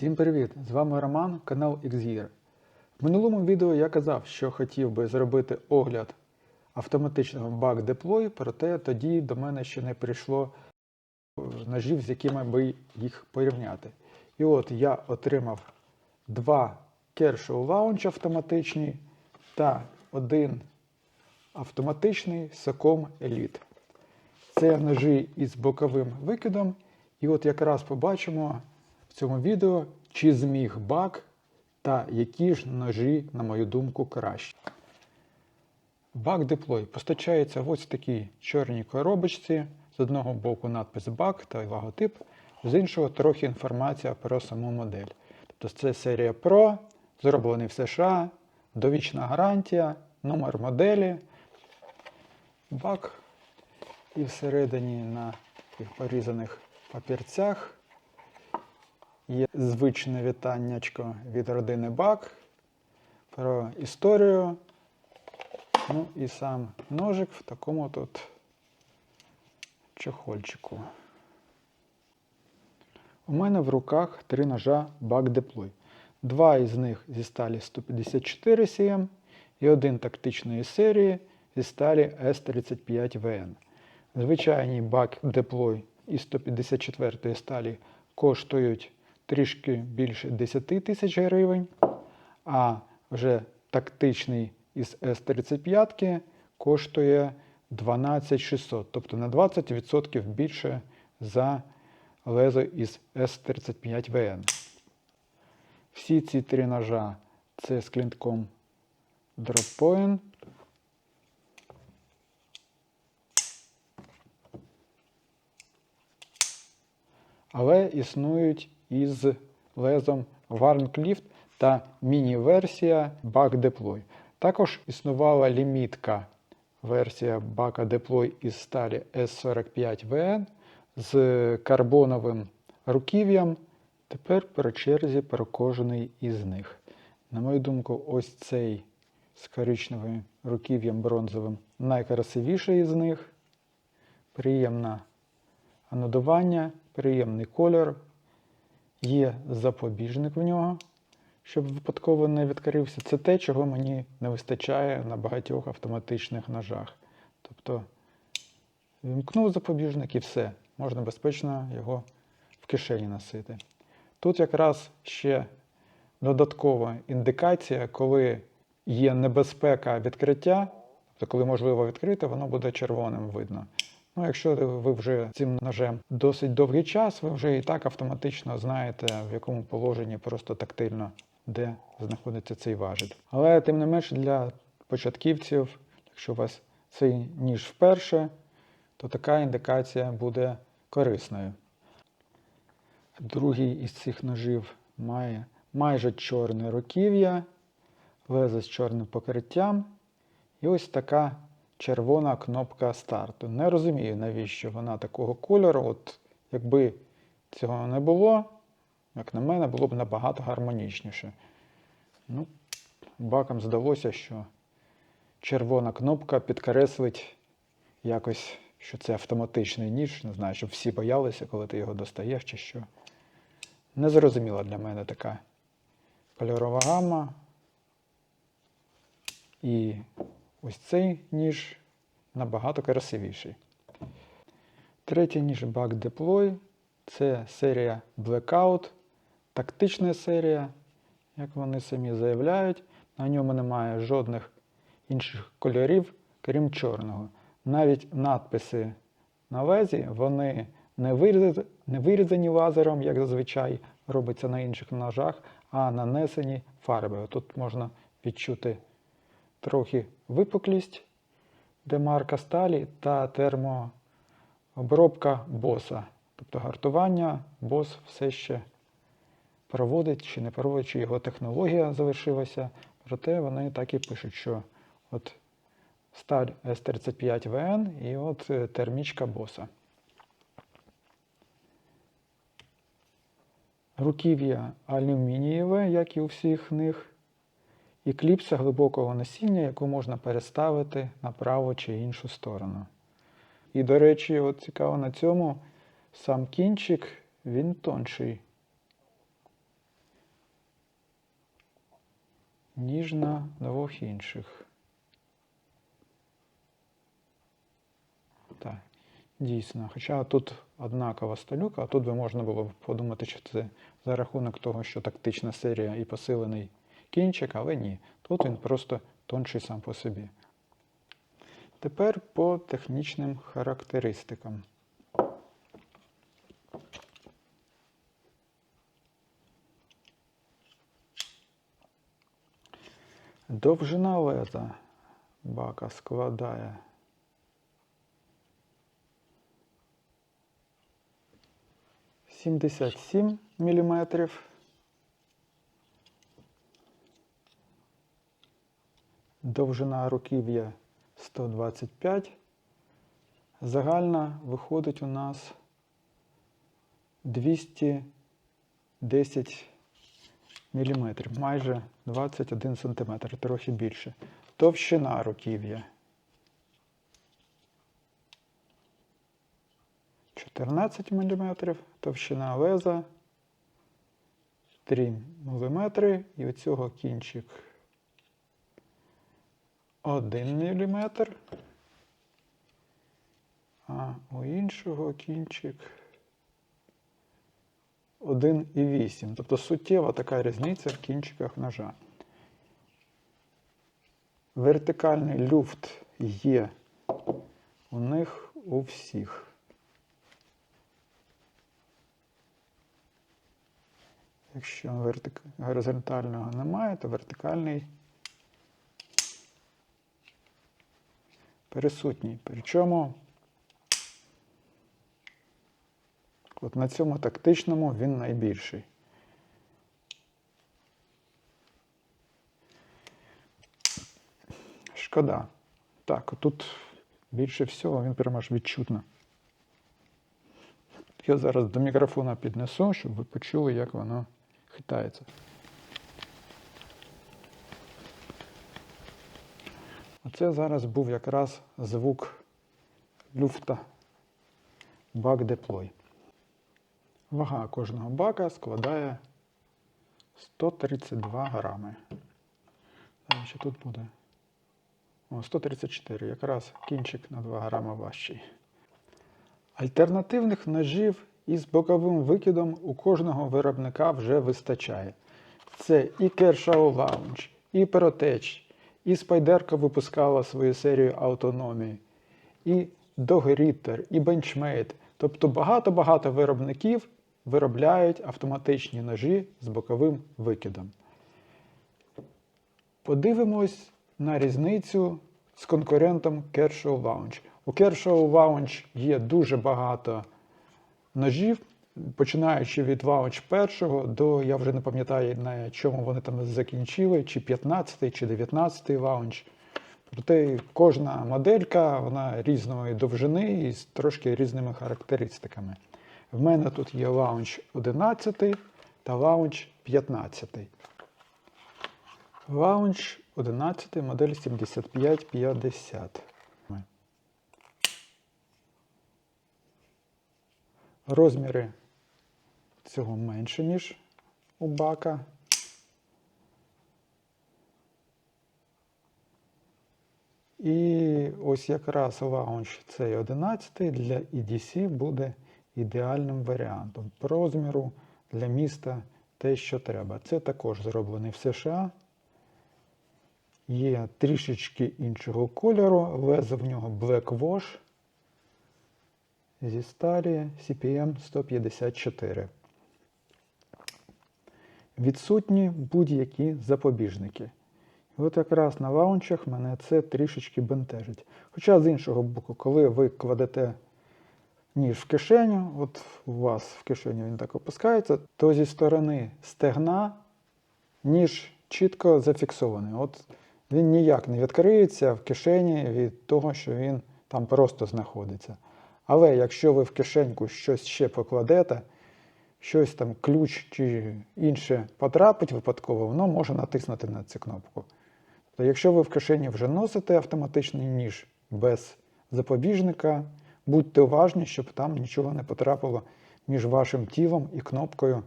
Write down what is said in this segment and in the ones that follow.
Всім привіт! З вами Роман, канал XGear. В минулому відео я казав, що хотів би зробити огляд автоматичного баг деплою, проте тоді до мене ще не прийшло е, ножів, з якими би їх порівняти. І от я отримав два Kershaw Launch автоматичні та один автоматичний Socom Elite. Це ножі із боковим викидом. І от якраз побачимо в цьому відео, чи зміг баг та які ж ножі, на мою думку, кращі. Баг Deploy постачається в ось такій чорній коробочці. З одного боку надпис баг та логотип, з іншого трохи інформація про саму модель. Тобто це серія Pro, зроблений в США, довічна гарантія, номер моделі, баг і всередині на порізаних папірцях є звичне вітаннячко від родини Бак про історію. Ну і сам ножик в такому тут чохольчику. У мене в руках три ножа Bug Deploy. Два із них зі сталі 154 cm і один тактичної серії зі сталі S35VN. Звичайні Bug Deploy із 154 сталі коштують трішки більше 10 тисяч гривень, а вже тактичний із С-35 коштує 12600, тобто на 20% більше за лезо із С-35ВН. Всі ці три ножа це з клінком Droppoint. Але існують із лезом Warncliff та міні-версія Bug Deploy. Також існувала лімітка версія Bug Deploy із сталі S45VN з карбоновим руків'ям. Тепер по черзі про кожний із них. На мою думку, ось цей з коричневим руків'ям бронзовим найкрасивіший із них. Приємне анодування, приємний кольор. Є запобіжник в нього, щоб випадково не відкрився. Це те, чого мені не вистачає на багатьох автоматичних ножах. Тобто вімкнув запобіжник і все, можна безпечно його в кишені носити. Тут якраз ще додаткова індикація, коли є небезпека відкриття, тобто, коли можливо відкрити, воно буде червоним видно. Ну, якщо ви вже цим ножем досить довгий час, ви вже і так автоматично знаєте, в якому положенні просто тактильно, де знаходиться цей важіль. Але тим не менш для початківців, якщо у вас цей ніж вперше, то така індикація буде корисною. Другий із цих ножів має майже чорне руків'я, лезо з чорним покриттям. І ось така червона кнопка старту. Не розумію, навіщо вона такого кольору. От Якби цього не було, як на мене, було б набагато гармонічніше. Ну, Бакам здалося, що червона кнопка підкреслить якось, що це автоматичний ніж. Не знаю, щоб всі боялися, коли ти його достаєш чи що. Незрозуміла для мене така кольорова гама. І ось цей ніж набагато красивіший. Третій ніж Bug Deploy це серія Blackout, тактична серія, як вони самі заявляють. На ньому немає жодних інших кольорів, крім чорного. Навіть надписи на лезі вони не вирізані, не вирізані лазером, як зазвичай робиться на інших ножах, а нанесені фарбою. Тут можна відчути трохи випуклість, де марка сталі та термообробка боса. Тобто гартування бос все ще проводить чи не проводить, чи його технологія залишилася. Проте вони так і пишуть, що от сталь S35VN і от е, термічка боса. Руків'я алюмінієве, як і у всіх них, і кліпса глибокого насіння, яку можна переставити на праву чи іншу сторону. І, до речі, от цікаво на цьому сам кінчик, він тонший ніж на двох інших. Так, дійсно. Хоча тут однакова сталюка, а тут би можна було подумати, що це за рахунок того, що тактична серія і посилений кінчик, але ні. Тут він просто тонший сам по собі. Тепер по технічним характеристикам. Довжина леза бака складає 77 міліметрів. Довжина руків'я 125. Загальна виходить у нас 210 міліметрів, майже 21 сантиметр, трохи більше. Товщина руків'я 14 мм, товщина леза 3 мм, і у цього кінчик 1 мм, а у іншого кінчик 1,8. Тобто суттєва така різниця в кінчиках ножа. Вертикальний люфт є у них у всіх. Якщо горизонтального немає, то вертикальний присутній. Причому от на цьому тактичному він найбільший. Шкода. Так, тут більше всього він прямо аж відчутно. Я зараз до мікрофона піднесу, щоб ви почули, як воно хитається. Оце зараз був якраз звук люфта бак деплой. Вага кожного бака складає 132 грами. Так, що тут буде? О, 134, якраз кінчик на 2 грами важчий. Альтернативних ножів із боковим викидом у кожного виробника вже вистачає. Це і Kershaw Lounge, і Protech, і Spyderco випускала свою серію автономії, і Dog і Benchmade. Тобто багато-багато виробників виробляють автоматичні ножі з боковим викидом. Подивимось на різницю з конкурентом Kershaw Lounge. У Kershaw Lounge є дуже багато ножів, починаючи від Lounge першого до, я вже не пам'ятаю, на чому вони там закінчили, чи 15 чи 19 лаунч. Проте кожна моделька вона різної довжини і з трошки різними характеристиками. В мене тут є лаунч 11 та лаунч 15. Лаунч 11 модель 7550. Розміри цього менше, ніж у бака. І ось якраз лаунч цей 11 для EDC буде ідеальним варіантом. По розміру для міста те, що треба. Це також зроблений в США. Є трішечки іншого кольору, лезо в нього Black Wash зі сталі CPM 154. Відсутні будь-які запобіжники. І от якраз на лаунчах мене це трішечки бентежить. Хоча з іншого боку, коли ви кладете ніж в кишеню, от у вас в кишеню він так опускається, то зі сторони стегна ніж чітко зафіксований. От Він ніяк не відкриється в кишені від того, що він там просто знаходиться. Але якщо ви в кишеньку щось ще покладете, щось там ключ чи інше потрапить випадково, воно може натиснути на цю кнопку. Тобто, якщо ви в кишені вже носите автоматичний ніж без запобіжника, будьте уважні, щоб там нічого не потрапило між вашим тілом і кнопкою,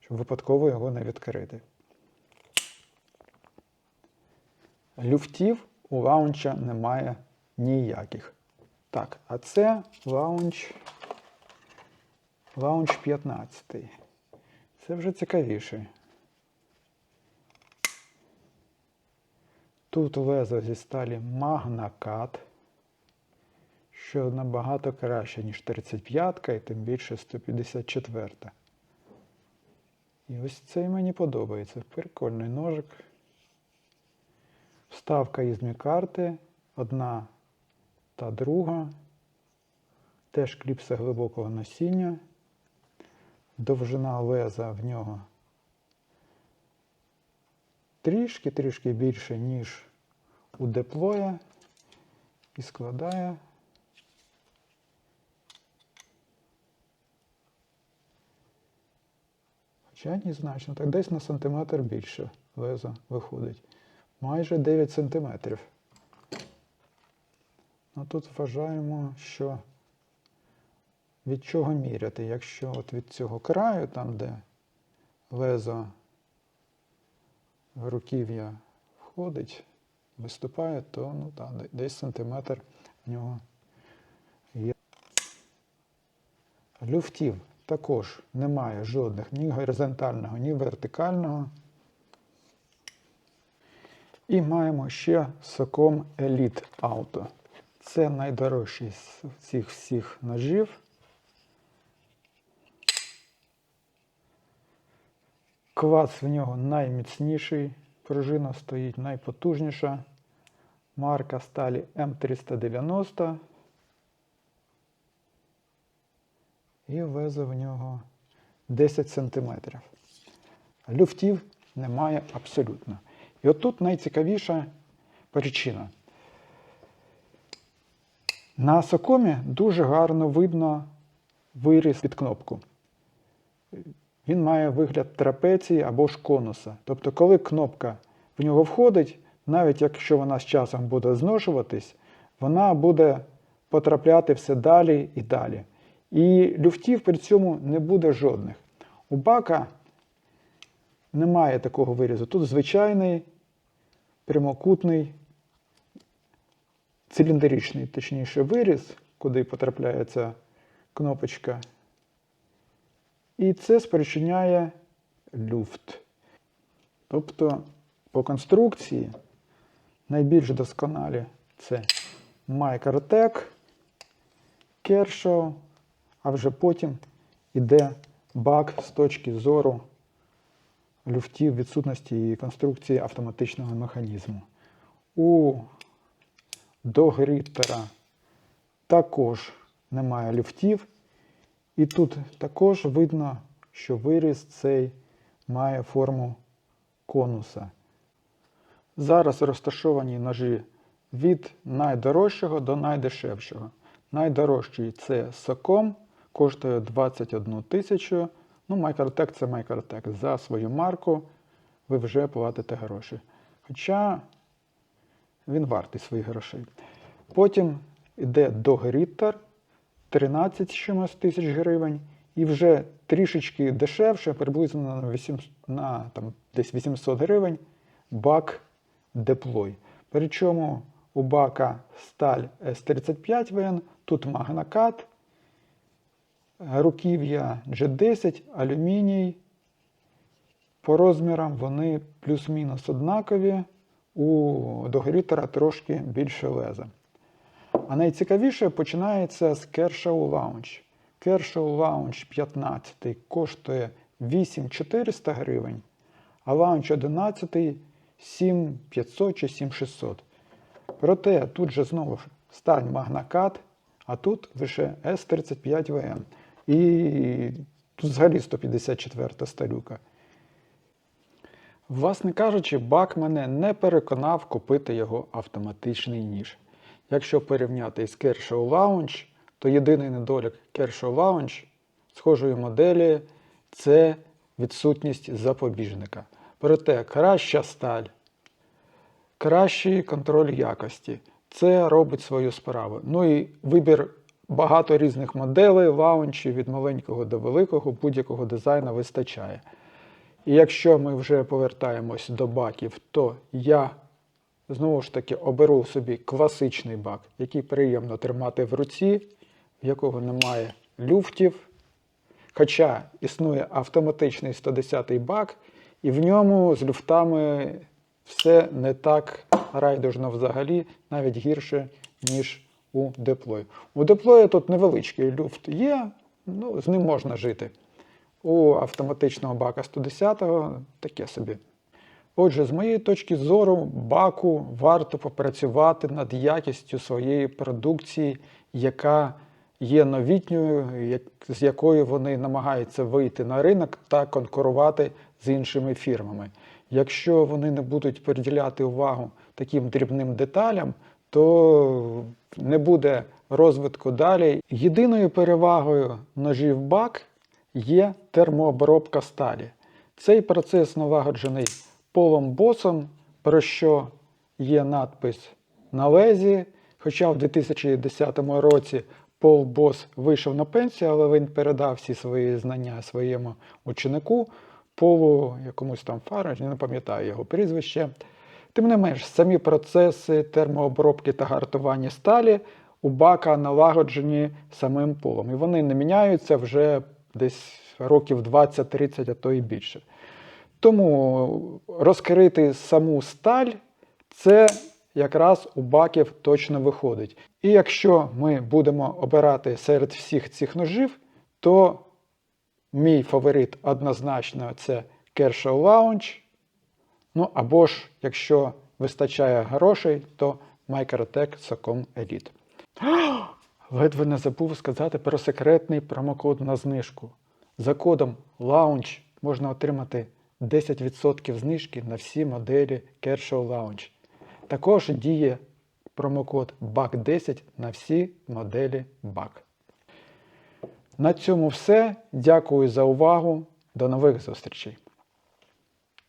щоб випадково його не відкрити. Люфтів у лаунча немає ніяких. Так, а це лаунч, лаунч 15. Це вже цікавіше. Тут лезо зі сталі магнакат, що набагато краще, ніж 35 і тим більше 154. І ось цей мені подобається. Прикольний ножик. Вставка із мікарти, одна та друга. Теж кліпса глибокого носіння. Довжина леза в нього трішки-трішки більше, ніж у деплоя. І складає Хоча незначно, так десь на сантиметр більше лезо виходить. Майже 9 сантиметрів. Ну тут вважаємо, що від чого міряти. Якщо от від цього краю, там де лезо руків'я входить, виступає, то ну, так, десь сантиметр в нього є. Люфтів також немає жодних ні горизонтального, ні вертикального. І маємо ще Socom Elite Auto. Це найдорожчий з цих всіх ножів. Квац в нього найміцніший, пружина стоїть найпотужніша. Марка сталі М390. І лезо в нього 10 см. Люфтів немає абсолютно. І отут найцікавіша причина. На сокомі дуже гарно видно виріз під кнопку. Він має вигляд трапеції або ж конуса. Тобто, коли кнопка в нього входить, навіть якщо вона з часом буде зношуватись, вона буде потрапляти все далі і далі. І люфтів при цьому не буде жодних. У бака немає такого вирізу. Тут звичайний прямокутний, циліндричний, точніше, виріз, куди потрапляється кнопочка. І це спричиняє люфт. Тобто по конструкції найбільш досконалі це Microtech, Kershaw, а вже потім іде бак з точки зору люфтів відсутності і конструкції автоматичного механізму. У догріттера також немає люфтів. І тут також видно, що виріз цей має форму конуса. Зараз розташовані ножі від найдорожчого до найдешевшого. Найдорожчий це Соком, коштує 21 тисячу. Ну, Microtech це Microtech. За свою марку ви вже платите гроші. Хоча він вартий своїх грошей. Потім йде Dog 13 чимось тисяч гривень. І вже трішечки дешевше, приблизно на, 8, на там, десь 800 гривень, бак Deploy. Причому у бака сталь С35ВН, тут магнакат, руків'я G10, алюміній. По розмірам вони плюс-мінус однакові, у догрітера трошки більше леза. А найцікавіше починається з Kershaw Lounge. Kershaw Lounge 15 коштує 8400 гривень, а Lounge 11 7500 чи 7600. Проте тут же знову ж стань магнакат, а тут лише С35ВН. І тут взагалі 154 сталюка. Власне кажучи, бак мене не переконав купити його автоматичний ніж. Якщо порівняти із Kershaw Lounge, то єдиний недолік Kershaw Lounge схожої моделі це відсутність запобіжника. Проте краща сталь, кращий контроль якості. Це робить свою справу. Ну і вибір багато різних моделей, лаунчів від маленького до великого, будь-якого дизайну вистачає. І якщо ми вже повертаємось до баків, то я знову ж таки оберу собі класичний бак, який приємно тримати в руці, в якого немає люфтів. Хоча існує автоматичний 110-й бак, і в ньому з люфтами все не так райдужно взагалі, навіть гірше, ніж у деплою. У деплої тут невеличкий люфт є, ну, з ним можна жити. У автоматичного бака 110-го таке собі. Отже, з моєї точки зору, баку варто попрацювати над якістю своєї продукції, яка є новітньою, з якою вони намагаються вийти на ринок та конкурувати з іншими фірмами. Якщо вони не будуть приділяти увагу таким дрібним деталям, то не буде розвитку далі. Єдиною перевагою ножів бак є термообробка сталі. Цей процес налагоджений полом босом, про що є надпис на лезі. Хоча в 2010 році Пол Бос вийшов на пенсію, але він передав всі свої знання своєму ученику, Полу якомусь там Фараджі, не пам'ятаю його прізвище. Тим не менш, самі процеси термообробки та гартування сталі у бака налагоджені самим полом. І вони не міняються вже десь років 20-30, а то і більше. Тому розкрити саму сталь це якраз у баків точно виходить. І якщо ми будемо обирати серед всіх цих ножів, то мій фаворит однозначно це Kershaw Lounge. Ну або ж, якщо вистачає грошей, то Microtech Socom Elite. Ледве не забув сказати про секретний промокод на знижку. За кодом LOUNGE можна отримати 10% знижки на всі моделі Kershaw Lounge. Також діє промокод BAK10 на всі моделі BAK. На цьому все. Дякую за увагу. До нових зустрічей!